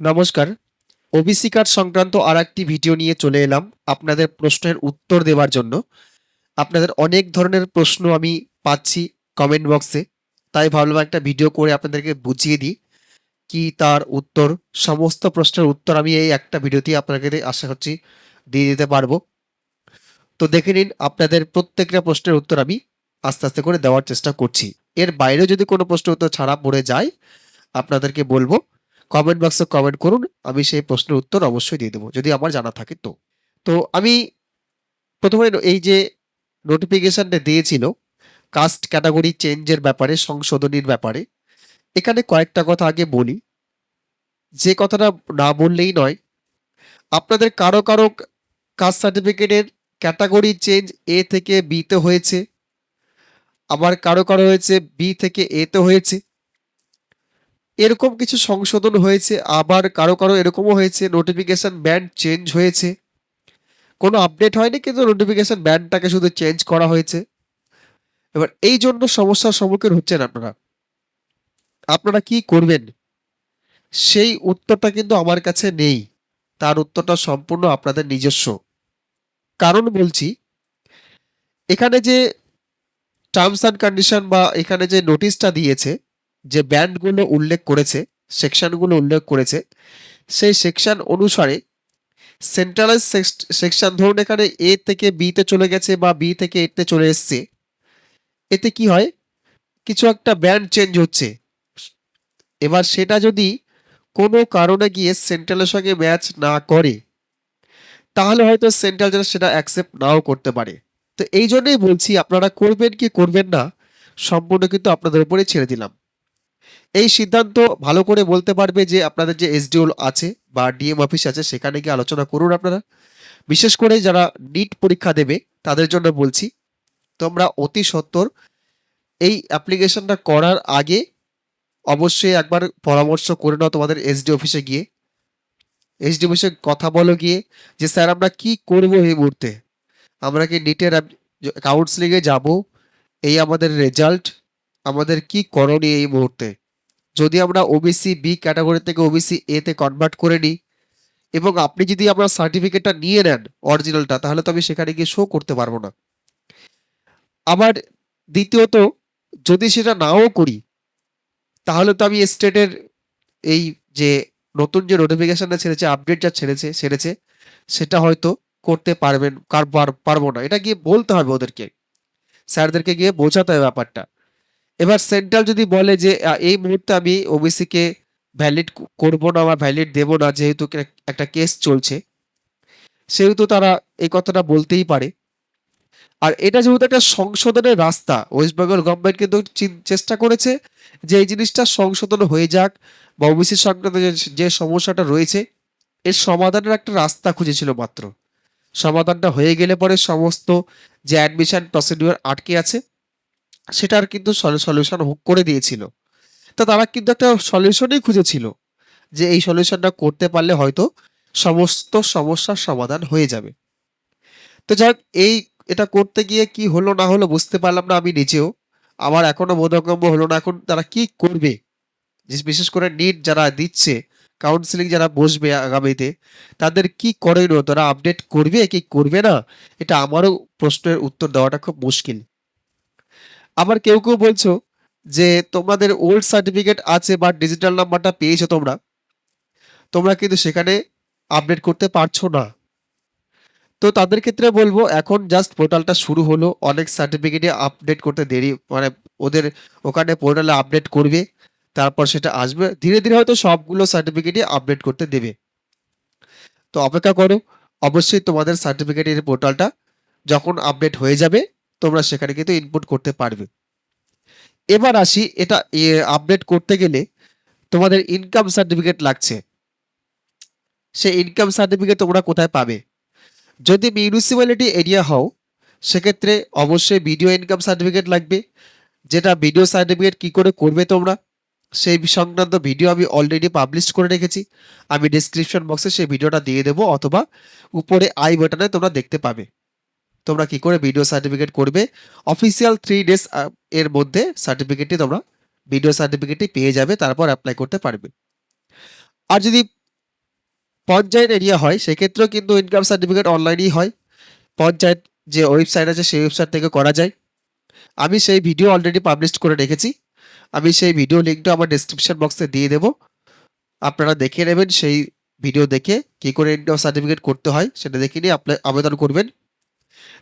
নমস্কার। OBC card সংক্রান্ত আর একটি ভিডিও নিয়ে চলে এলাম আপনাদের প্রশ্নের উত্তর দেওয়ার জন্য। আপনাদের অনেক ধরনের প্রশ্ন আমি পাচ্ছি কমেন্ট বক্সে তাই ভাবলাম একটা ভিডিও করে আপনাদেরকে বুঝিয়ে দিই কি তার উত্তর। সমস্ত প্রশ্নের উত্তর আমি এই একটা ভিডিওতেই আপনাদের আশা করছি দিয়ে দিতে পারব। তো দেখে নিন আপনাদের প্রত্যেকটা প্রশ্নের উত্তর আমি আস্তে আস্তে করে দেওয়ার চেষ্টা করছি। এর বাইরে যদি কোনো প্রশ্ন উত্তর ছাড়া পড়ে যায়, আপনাদেরকে বলব কমেন্ট বক্সে কমেন্ট করুন, আমি সেই প্রশ্নের উত্তর অবশ্যই দিয়ে দেবো, যদি আমার জানা থাকে তো। তো আমি প্রথমে এই যে নোটিফিকেশানটা দিয়েছিল কাস্ট ক্যাটাগরি চেঞ্জের ব্যাপারে, সংশোধনীর ব্যাপারে, এখানে কয়েকটা কথা আগে বলি। যে কথাটা না বললেই নয়, আপনাদের কারও কারও কাস্ট সার্টিফিকেটের ক্যাটাগরি চেঞ্জ এ থেকে বিতে হয়েছে আবার কারও কারও হয়েছে বি থেকে এতে হয়েছে এরকম কিছু সংশোধন হয়েছে, আবার কারও কারও এরকমও হয়েছে নোটিফিকেশন ব্যান্ড চেঞ্জ হয়েছে। কোনো আপডেট হয়নি, কিন্তু নোটিফিকেশান ব্যান্ডটাকে শুধু চেঞ্জ করা হয়েছে। এবার এই জন্য সমস্যার সম্মুখীন হচ্ছেন আপনারা। আপনারা কি করবেন? সেই উত্তরটা কিন্তু আমার কাছে নেই। তার উত্তরটা সম্পূর্ণ আপনাদের নিজস্ব। কারণ বলছি, এখানে যে টার্মস অ্যান্ড কন্ডিশন বা এখানে যে নোটিশটা দিয়েছে যে ব্যান্ডগুলো উল্লেখ করেছে সেকশনগুলো উল্লেখ করেছে, সেই সেকশন অনুসারে সেন্ট্রালাইজ সেকশন ধরুন এখানে এ থেকে বিতে চলে গেছে বা বি থেকে এতে চলে এসছে। এতে কি হয়? কিছু একটা ব্যান্ড চেঞ্জ হচ্ছে। এবার সেটা যদি কোনো কারণে গিয়ে সেন্ট্রালের সঙ্গে ম্যাচ না করে, তাহলে হয়তো সেন্ট্রাল যেটা সেটা অ্যাকসেপ্ট নাও করতে পারে। তো এই জন্যই বলছি, আপনারা করবেন কি করবেন না, সম্পূর্ণ কিন্তু আপনাদের উপরে ছেড়ে দিলাম। এই সিদ্ধান্ত ভালো করে বলতে পারবে যে আপনাদের যে এসডিওল আছে বা ডিএম অফিস আছে, সেখানে গিয়ে আলোচনা করুন আপনারা। বিশেষ করে যারা নিট পরীক্ষা দেবে, তাদের জন্য বলছি, তোমরা অতি সত্বর এই অ্যাপ্লিকেশনটা করার আগে অবশ্যই একবার পরামর্শ করে নাও তোমাদের এসডি অফিসে গিয়ে। এসডি অফিসে কথা বলো গিয়ে যে, স্যার, আমরা কি করব এই মুহূর্তে? আমরা কি নিটের কাউন্সিলিংয়ে যাব? এই আমাদের রেজাল্ট আমাদের কি করণীয় এই মুহূর্তে? যদি আমরা ওবিসি বি ক্যাটাগরি থেকে ওবিসি এ তে কনভার্ট করে নিই, এবং আপনি যদি আপনার সার্টিফিকেটটা নিয়ে নেন অরিজিনালটা তাহলে তো আমি সেখানে গিয়ে শো করতে পারব না। আবার দ্বিতীয়ত, যদি সেটা নাও করি, তাহলে তো আমি স্টেটের এই যে নতুন যে নোটিফিকেশনটা ছেড়েছে আপডেট যা ছেড়েছে ছেড়েছে, সেটা হয়তো করতে পারবেন, কার পারব না। এটা গিয়ে বলতে হবে ওদেরকে। স্যারদেরকে গিয়ে বোঝাতে হবে ব্যাপারটা। এবার সেন্ট্রাল যদি বলে যে এই মুহূর্তে আমি ওবিসিকে ভ্যালিড করব না বা ভ্যালিড দেব না, যেহেতু একটা কেস চলছে, সেহেতু তারা এই কথাটা বলতেই পারে। আর এটা যেহেতু একটা সংশোধনের রাস্তা ওয়েস্ট বেঙ্গল গভর্নমেন্ট কিন্তু চেষ্টা করেছে যে এই জিনিসটা সংশোধন হয়ে যাক বা ওবিসি সংক্রান্ত যে সমস্যাটা রয়েছে, এর সমাধানের একটা রাস্তা খুঁজেছিল মাত্র। সমাধানটা হয়ে গেলে পরে সমস্ত যে অ্যাডমিশন প্রসিডিউর আটকে আছে সেটার কিন্তু সলিউশন করে দিয়েছিল। তা তারা কিন্তু একটা সলিউশনই খুঁজেছিল যে এই সলিউশনটা করতে পারলে হয়তো সমস্ত সমস্যার সমাধান হয়ে যাবে। তো যাই এই এটা করতে গিয়ে কি হলো না হলো বুঝতে পারলাম না আমি নিজেও। আমার এখনও বোধগম্য হলো না, এখন তারা কি করবে? বিশেষ করে নিট যারা দিচ্ছে কাউন্সিলিং যারা বসবে আগামীতে, তাদের কি করণীয়? তারা আপডেট করবে কি করবে না? এটা আমারও প্রশ্নের উত্তর দেওয়াটা খুব মুশকিল। আবার কেউ কেউ বলছো যে তোমাদের ওল্ড সার্টিফিকেট আছে বা ডিজিটাল নাম্বারটা পেয়েছ তোমরা তোমরা কিন্তু সেখানে আপডেট করতে পারছ না। তো তাদের ক্ষেত্রে বলব, এখন জাস্ট পোর্টালটা শুরু হলো, অনেক সার্টিফিকেটে আপডেট করতে দেরি মানে ওদের ওখানে পোর্টালে আপডেট করবে, তারপর সেটা আসবে, ধীরে ধীরে হয়তো সবগুলো সার্টিফিকেটই আপডেট করতে দেবে। তো অপেক্ষা করো, অবশ্যই তোমাদের সার্টিফিকেটের পোর্টালটা যখন আপডেট হয়ে যাবে, তোমরা সেখানে কিন্তু ইনপুট করতে পারবে। এবার আসি, এটা আপডেট করতে গেলে তোমাদের ইনকাম সার্টিফিকেট লাগছে। সেই ইনকাম সার্টিফিকেট তোমরা কোথায় পাবে? যদি মিউনিসিপ্যালিটি এরিয়া হও, সেক্ষেত্রে অবশ্যই ভিডিও ইনকাম সার্টিফিকেট লাগবে। যেটা ভিডিও সার্টিফিকেট কি করে করবে তোমরা, সেই সংক্রান্ত ভিডিও আমি অলরেডি পাবলিশ করে রেখেছি। আমি ডিসক্রিপশন বক্সে সেই ভিডিওটা দিয়ে দেবো, অথবা উপরে আই বাটনে তোমরা দেখতে পাবে। তোমরা কি করে ভিডিও সার্টিফিকেট করবে? অফিসিয়াল থ্রি ডেজ এর মধ্যে সার্টিফিকেটটি তোমরা ভিডিও সার্টিফিকেটটি পেয়ে যাবে, তারপর অ্যাপ্লাই করতে পারবে। আর যদি পঞ্চায়েত এরিয়া হয়, সেক্ষেত্রেও কিন্তু ইনকাম সার্টিফিকেট অনলাইনেই হয়। পঞ্চায়েত যে ওয়েবসাইট আছে, সেই ওয়েবসাইট থেকে করা যায়। আমি সেই ভিডিও অলরেডি পাবলিশ করে রেখেছি। আমি সেই ভিডিও লিঙ্কটা আমার ডেসক্রিপশন বক্সে দিয়ে দেবো। আপনারা দেখে নেবেন সেই ভিডিও দেখে কী করে ইনকাম সার্টিফিকেট করতে হয়, সেটা দেখে নিয়ে আপনি আবেদন করবেন।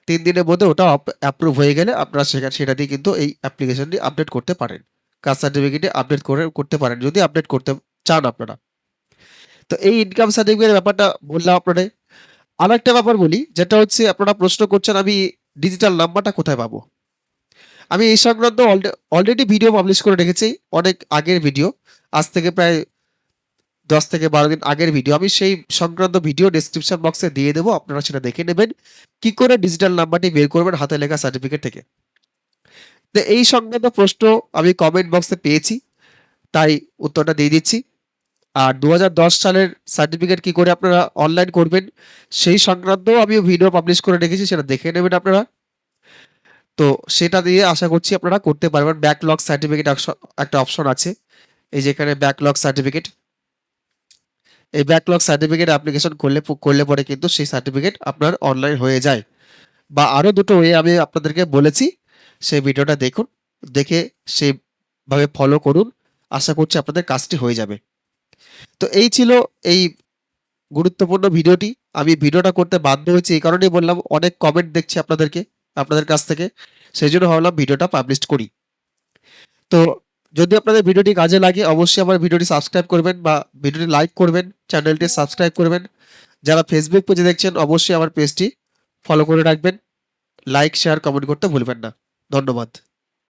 তিন দিনের মধ্যে ওটা অ্যাপ্রুভ হয়ে গেলে আপনারা সেখানে, সেটা দিয়ে কিন্তু এই অ্যাপ্লিকেশনটি আপডেট করতে পারেন। কাস্ট সার্টিফিকেটে আপডেট করে, করতে পারেন, যদি আপডেট করতে চান আপনারা। তো এই ইনকাম সার্টিফিকেটের ব্যাপারটা বললাম আপনাদের। আর একটা ব্যাপার বলি, যেটা হচ্ছে আপনারা প্রশ্ন করছেন, আমি ডিজিটাল নাম্বারটা কোথায় পাবো? আমি এই সংক্রান্ত অলরেডি ভিডিও পাবলিশ করে রেখেছি, অনেক আগের ভিডিও আজ থেকে প্রায় দশ থেকে বারো দিন আগের ভিডিও আমি সেই সংক্রান্ত ভিডিও ডেসক্রিপশন বক্সে দিয়ে দেবো, আপনারা সেটা দেখে নেবেন। কি করে ডিজিটাল নাম্বারটি বের করবেন হাতে লেখা সার্টিফিকেট থেকে? তো এই সংক্রান্ত প্রশ্ন আমি কমেন্ট বক্সে পেয়েছি, তাই উত্তরটা দিয়ে দিচ্ছি। আর দু হাজার দশ সালের সার্টিফিকেট কি করে আপনারা অনলাইন করবেন, সেই সংক্রান্ত আমি ভিডিও পাবলিশ করে রেখেছি, সেটা দেখে নেবেন আপনারা। তো সেটা দিয়ে আশা করছি আপনারা করতে পারবেন। ব্যাকলগ সার্টিফিকেট একটা অপশন আছে, এই যে এখানে ব্যাকলগ সার্টিফিকেট এই ব্যাকলগ সার্টিফিকেট অ্যাপ্লিকেশন করলে করলে পরে কিন্তু সেই সার্টিফিকেট আপনার অনলাইন হয়ে যায়। বা আরও দুটো ওয়ে আমি আপনাদেরকে বলেছি, সেই ভিডিওটা দেখুন, দেখে সেইভাবে ফলো করুন। আশা করছি আপনাদের কাজটি হয়ে যাবে। তো এই ছিল এই গুরুত্বপূর্ণ ভিডিওটি। আমি ভিডিওটা করতে বাধ্য হয়েছি, এই কারণেই বললাম, অনেক কমেন্ট দেখছি আপনাদেরকে, আপনাদের কাছ থেকে। সেই জন্য ভাবলাম ভিডিওটা পাবলিশ করি। তো যদি আপনাদের ভিডিওটি কাজে লাগে, অবশ্যই আমার ভিডিওটি সাবস্ক্রাইব করবেন বা ভিডিওটি লাইক করবেন চ্যানেলটি সাবস্ক্রাইব করবেন। যারা ফেসবুক পেজে দেখছেন, অবশ্যই আমার পেজটি ফলো করে রাখবেন। লাইক শেয়ার কমেন্ট করতে ভুলবেন না। ধন্যবাদ।